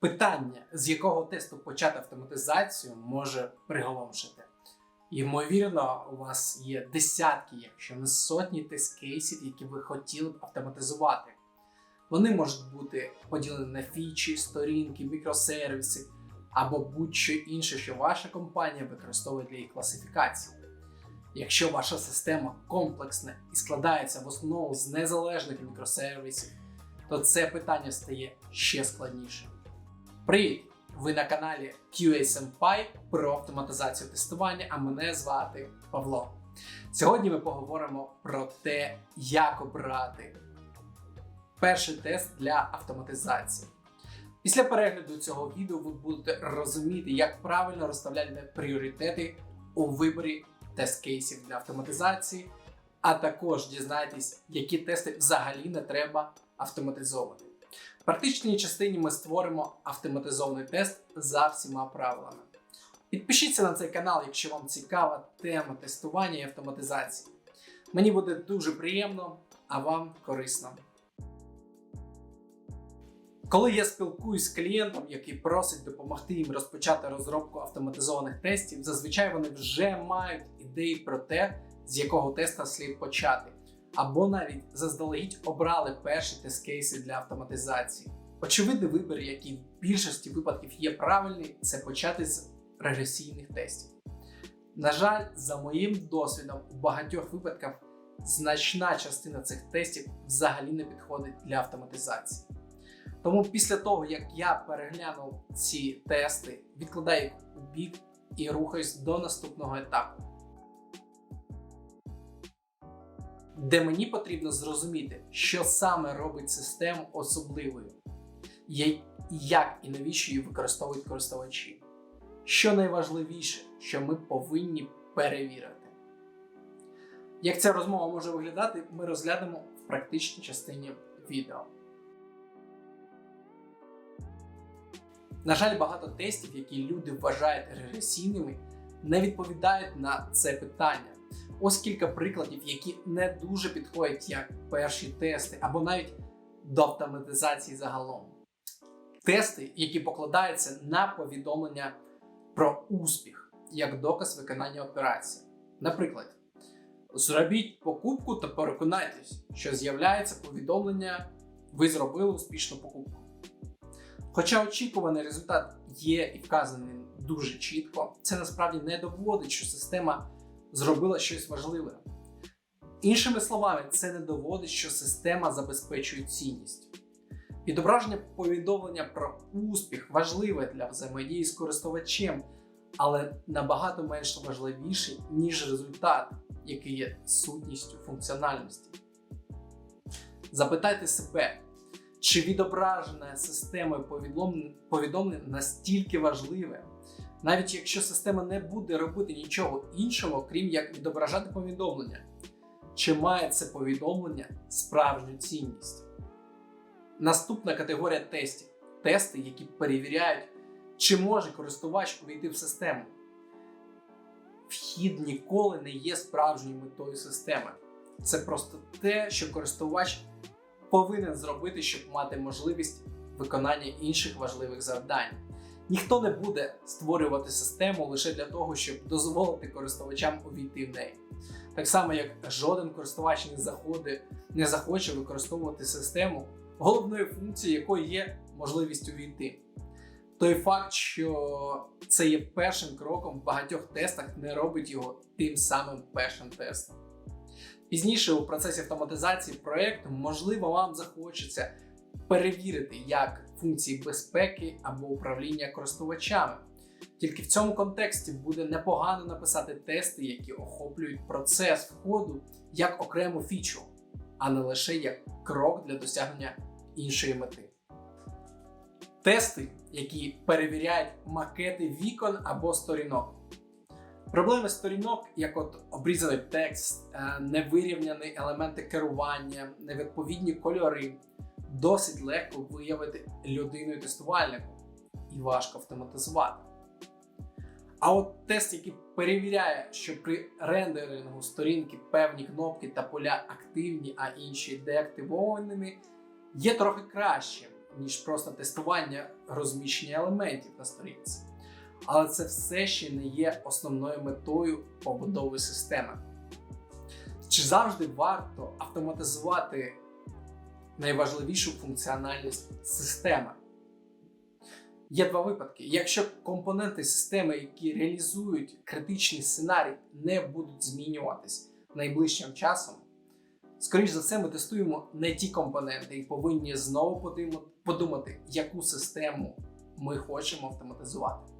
Питання, з якого тесту почати автоматизацію, може приголомшити. Ймовірно, у вас є десятки, якщо не сотні тест-кейсів, які ви хотіли б автоматизувати. Вони можуть бути поділені на фічі, сторінки, мікросервіси або будь-що інше, що ваша компанія використовує для їх класифікації. Якщо ваша система комплексна і складається в основному з незалежних мікросервісів, то це питання стає ще складнішим. Привіт! Ви на каналі QA Senpai про автоматизацію тестування, а мене звати Павло. Сьогодні ми поговоримо про те, як обрати перший тест для автоматизації. Після перегляду цього відео ви будете розуміти, як правильно розставляти пріоритети у виборі тест-кейсів для автоматизації, а також дізнаєтесь, які тести взагалі не треба автоматизовувати. В практичній частині ми створимо автоматизований тест за всіма правилами. Підпишіться на цей канал, якщо вам цікава тема тестування і автоматизації. Мені буде дуже приємно, а вам корисно. Коли я спілкуюсь з клієнтом, який просить допомогти їм розпочати розробку автоматизованих тестів, зазвичай вони вже мають ідеї про те, з якого теста слід почати, або навіть заздалегідь обрали перші тест-кейси для автоматизації. Очевидний вибір, який в більшості випадків є правильний, це почати з регресійних тестів. На жаль, за моїм досвідом, у багатьох випадках значна частина цих тестів взагалі не підходить для автоматизації. Тому після того, як я переглянув ці тести, відкладаю їх у бік і рухаюсь до наступного етапу, де мені потрібно зрозуміти, що саме робить систему особливою, як і навіщо її використовують користувачі. Що найважливіше, що ми повинні перевірити. Як ця розмова може виглядати, ми розглянемо в практичній частині відео. На жаль, багато тестів, які люди вважають регресійними, не відповідають на це питання. Ось кілька прикладів, які не дуже підходять як перші тести, або навіть до автоматизації загалом. Тести, які покладаються на повідомлення про успіх як доказ виконання операції. Наприклад, зробіть покупку та переконайтесь, що з'являється повідомлення, ви зробили успішну покупку. Хоча очікуваний результат є і вказаний дуже чітко, це насправді не доводить, що система зробила щось важливе. Іншими словами, це не доводить, що система забезпечує цінність. Відображення повідомлення про успіх важливе для взаємодії з користувачем, але набагато менш важливіше, ніж результат, який є сутністю функціональності. Запитайте себе, чи відображене системою повідомлень, повідомлень настільки важливе, навіть якщо система не буде робити нічого іншого, крім як відображати повідомлення, чи має це повідомлення справжню цінність? Наступна категорія тестів тести, які перевіряють, чи може користувач увійти в систему. Вхід ніколи не є справжньою метою системи. Це просто те, що користувач повинен зробити, щоб мати можливість виконання інших важливих завдань. Ніхто не буде створювати систему лише для того, щоб дозволити користувачам увійти в неї. Так само, як жоден користувач не заходить, не захоче використовувати систему, головною функцією якої є можливість увійти. Той факт, що це є першим кроком в багатьох тестах, не робить його тим самим першим тестом. Пізніше у процесі автоматизації проєкту, можливо, вам захочеться перевірити як функції безпеки або управління користувачами. Тільки в цьому контексті буде непогано написати тести, які охоплюють процес входу як окрему фічу, а не лише як крок для досягнення іншої мети. Тести, які перевіряють макети вікон або сторінок. Проблеми сторінок, як от обрізаний текст, е, невирівняні елементи керування, невідповідні кольори, досить легко виявити людиною тестувальнику і важко автоматизувати. А от тест, який перевіряє, що при рендерингу сторінки певні кнопки та поля активні, а інші деактивованими, є трохи кращим. ніж просто тестування розміщення елементів на сторінці. Але це все ще не є основною метою побудови системи. Чи завжди варто автоматизувати найважливішу функціональність системи? Є два випадки. Якщо компоненти системи, які реалізують критичний сценарій, не будуть змінюватись найближчим часом, скоріш за все, ми тестуємо не ті компоненти і повинні знову подумати, яку систему ми хочемо автоматизувати.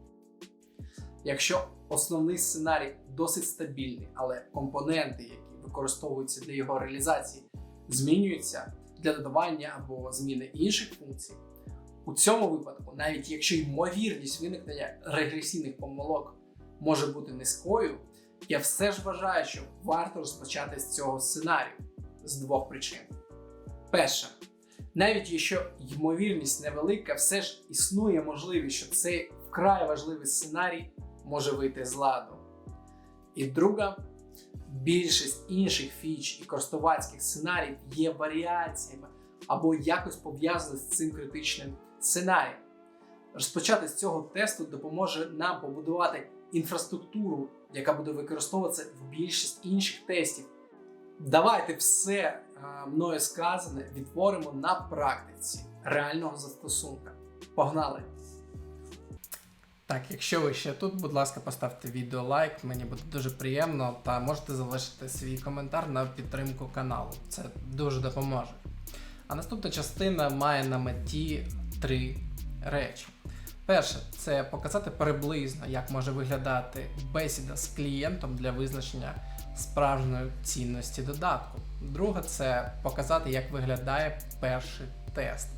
Якщо основний сценарій досить стабільний, але компоненти, які використовуються для його реалізації, змінюються для додавання або зміни інших функцій, у цьому випадку, навіть якщо ймовірність виникнення регресійних помилок може бути низькою, я все ж вважаю, що варто розпочати з цього сценарію з двох причин. Перше, навіть якщо ймовірність невелика, все ж існує можливість, що цей вкрай важливий сценарій може вийти з ладу. І друга, більшість інших фіч і користувацьких сценаріїв є варіаціями або якось пов'язані з цим критичним сценарієм. Розпочати з цього тесту допоможе нам побудувати інфраструктуру, яка буде використовуватися в більшість інших тестів. Давайте все е, мною сказане відтворимо на практиці реального застосунка. Погнали! Так, якщо ви ще тут, будь ласка, поставте відео лайк, мені буде дуже приємно, та можете залишити свій коментар на підтримку каналу. Це дуже допоможе. А наступна частина має на меті три речі. Перше, це показати приблизно, як може виглядати бесіда з клієнтом для визначення справжньої цінності додатку. Друге, це показати, як виглядає перший тест.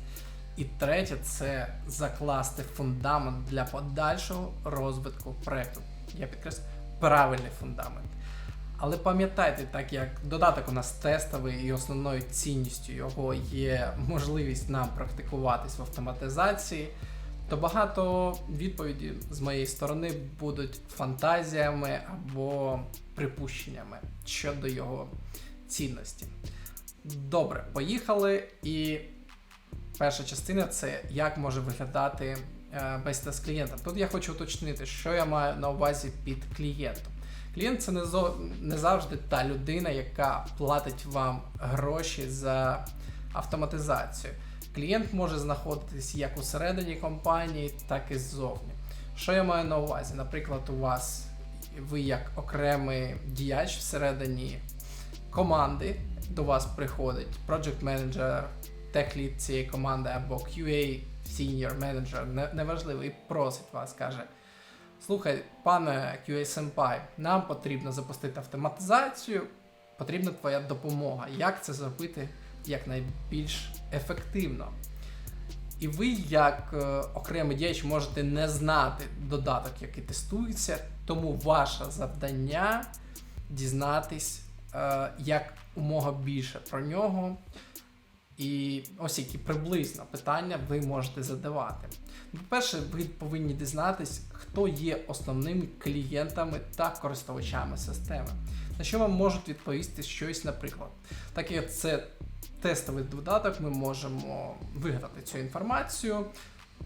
І третє це закласти фундамент для подальшого розвитку проекту. Я підкреслю правильний фундамент. Але пам'ятайте, так як додаток у нас тестовий і основною цінністю його є можливість нам практикуватись в автоматизації, то багато відповідей з моєї сторони будуть фантазіями або припущеннями щодо його цінності. Добре, поїхали. І перша частина це як може виглядати е, бесіда з клієнтом. Тут я хочу уточнити, що я маю на увазі під клієнтом. Клієнт це не, зо, не завжди та людина, яка платить вам гроші за автоматизацію. Клієнт може знаходитись як усередині компанії, так і ззовні. Що я маю на увазі? Наприклад, у вас ви як окремий діяч всередині команди, до вас приходить project manager, tech цієї команди або QA senior manager, неважливо, і просить вас, каже. Слухай, пане QA Senpai, нам потрібно запустити автоматизацію, потрібна твоя допомога. Як це зробити якнайбільш ефективно? І ви, як е, окремий діяч, можете не знати додаток, який тестується, тому ваше завдання дізнатись е, як умога більше про нього. І ось які приблизно питання ви можете задавати. По-перше, ви повинні дізнатись, хто є основними клієнтами та користувачами системи. На що вам можуть відповісти щось, наприклад. Так як це тестовий додаток, ми можемо вигадати цю інформацію.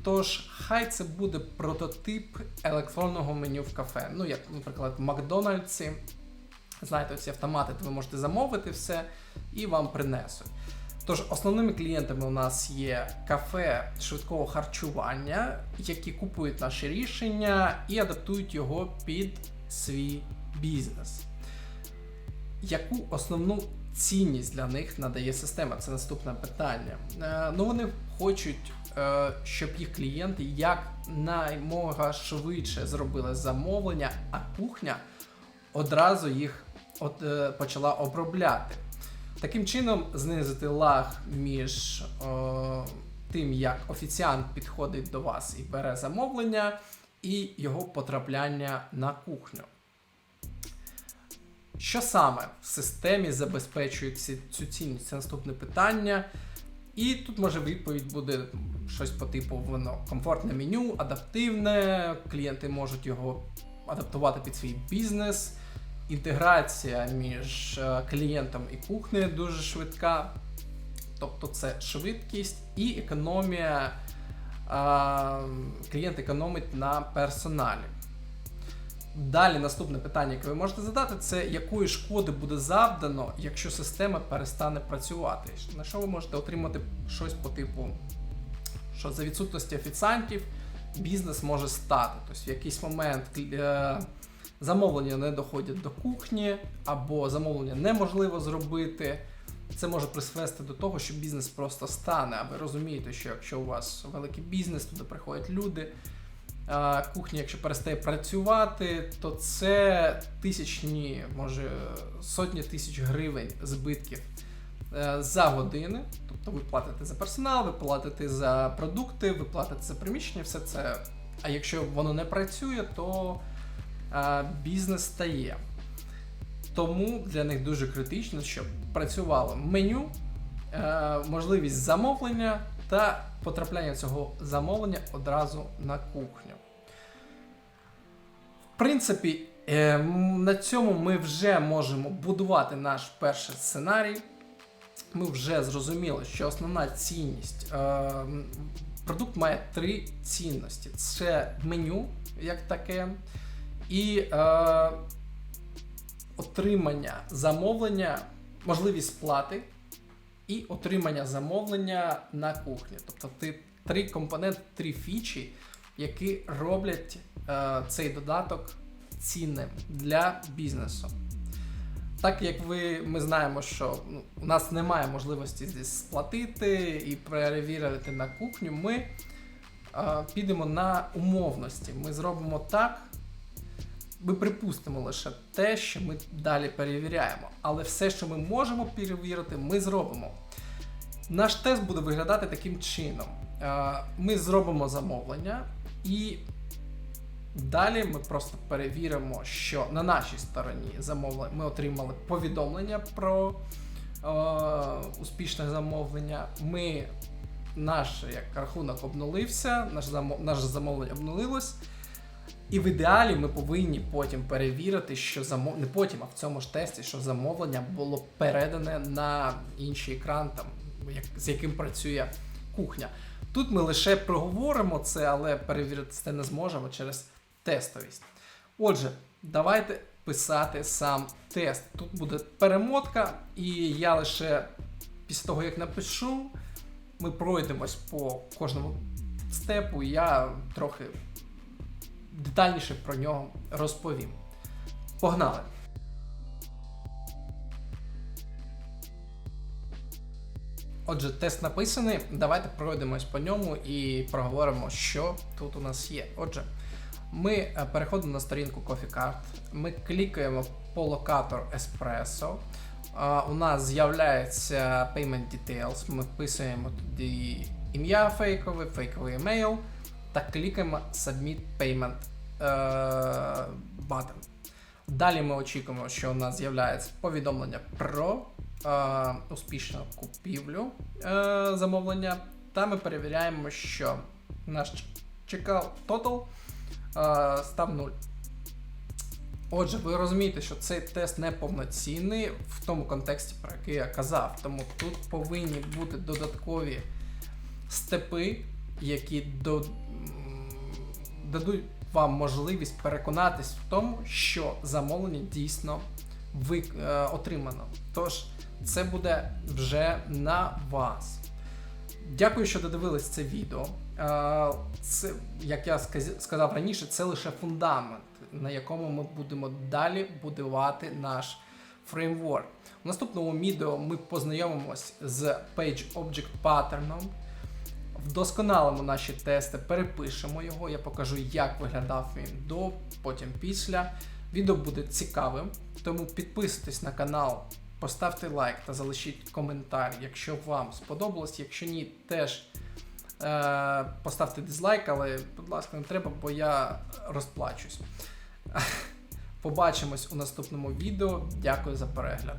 Тож, хай це буде прототип електронного меню в кафе. Ну, як, наприклад, в Макдональдсі. Знаєте, ці автомати, де ви можете замовити все і вам принесуть. Тож основними клієнтами у нас є кафе швидкого харчування, які купують наші рішення і адаптують його під свій бізнес. Яку основну цінність для них надає система? Це наступне питання. Е, ну вони хочуть, е, щоб їх клієнти якнаймога швидше зробили замовлення, а кухня одразу їх от, е, почала обробляти. Таким чином, знизити лаг між о, тим, як офіціант підходить до вас і бере замовлення, і його потрапляння на кухню. Що саме в системі забезпечує ці, цю цінність? Це наступне питання. І тут може відповідь буде щось по типу воно комфортне меню, адаптивне, клієнти можуть його адаптувати під свій бізнес. Інтеграція між е, клієнтом і кухнею дуже швидка. Тобто це швидкість і економія. Клієнт економить на персоналі. Далі наступне питання, яке ви можете задати, це якої шкоди буде завдано, якщо система перестане працювати. На що ви можете отримати щось по типу, що за відсутності офіціантів бізнес може стати. Тобто в якийсь момент е, замовлення не доходять до кухні, або замовлення неможливо зробити. Це може призвести до того, що бізнес просто стане. А ви розумієте, що якщо у вас великий бізнес, туди приходять люди. Кухня, якщо перестає працювати, то це тисячні, може сотні тисяч гривень збитків е, за години. Тобто ви платите за персонал, ви платите за продукти, ви платите за приміщення, все це. А якщо воно не працює, то бізнес стає. Тому для них дуже критично, щоб працювало меню, е, можливість замовлення та потрапляння цього замовлення одразу на кухню. В принципі, е, на цьому ми вже можемо будувати наш перший сценарій. Ми вже зрозуміли, що основна цінність. Е, продукт має три цінності: це меню як таке, і е, отримання замовлення, можливість сплати і отримання замовлення на кухні. Тобто ти три компоненти, три фічі, які роблять е, цей додаток цінним для бізнесу. Так як ви, ми знаємо, що ну, у нас немає можливості здесь сплатити і перевірити на кухню, ми е, підемо на умовності. Ми зробимо так, ми припустимо лише те, що ми далі перевіряємо. Але все, що ми можемо перевірити, ми зробимо. Наш тест буде виглядати таким чином: Е, ми зробимо замовлення, і далі ми просто перевіримо, що на нашій стороні замовлення ми отримали повідомлення про е, успішне замовлення. Ми наш як рахунок обнулився, наш замовлення обнулилось. І в ідеалі ми повинні потім перевірити, що замов... не потім, а в цьому ж тесті, що замовлення було передане на інший екран, там, як... з яким працює кухня. Тут ми лише проговоримо це, але перевірити це не зможемо через тестовість. Отже, давайте писати сам тест. Тут буде перемотка, і я лише після того, як напишу, ми пройдемось по кожному степу, і я трохи детальніше про нього розповім. Погнали! Отже, тест написаний. Давайте пройдемось по ньому і проговоримо, що тут у нас є. Отже, ми е, переходимо на сторінку Coffee Card, ми клікаємо по локатор Espresso. У нас з'являється Payment Details. Ми вписуємо туди ім'я фейкове, фейковий емейл та клікаємо Submit Payment е, button. Далі ми очікуємо, що у нас з'являється повідомлення про е, успішну купівлю е, замовлення. Та ми перевіряємо, що наш checkout total е, став 0. Отже, ви розумієте, що цей тест не повноцінний в тому контексті, про який я казав. Тому тут повинні бути додаткові степи, які до, дадуть вам можливість переконатись в тому, що замовлення дійсно ви, е, отримано. Тож, це буде вже на вас. Дякую, що додивились це відео. Е, Це, як я сказав раніше, це лише фундамент, на якому ми будемо далі будувати наш фреймворк. У наступному відео ми познайомимось з Page Object Pattern, вдосконалимо наші тести, перепишемо його. Я покажу, як виглядав він до, потім після. Відео буде цікавим, тому підписуйтесь на канал, поставте лайк та залишіть коментар, якщо вам сподобалось. Якщо ні, теж е, поставте дизлайк, але, будь ласка, не треба, бо я розплачусь. Побачимось у наступному відео. Дякую за перегляд.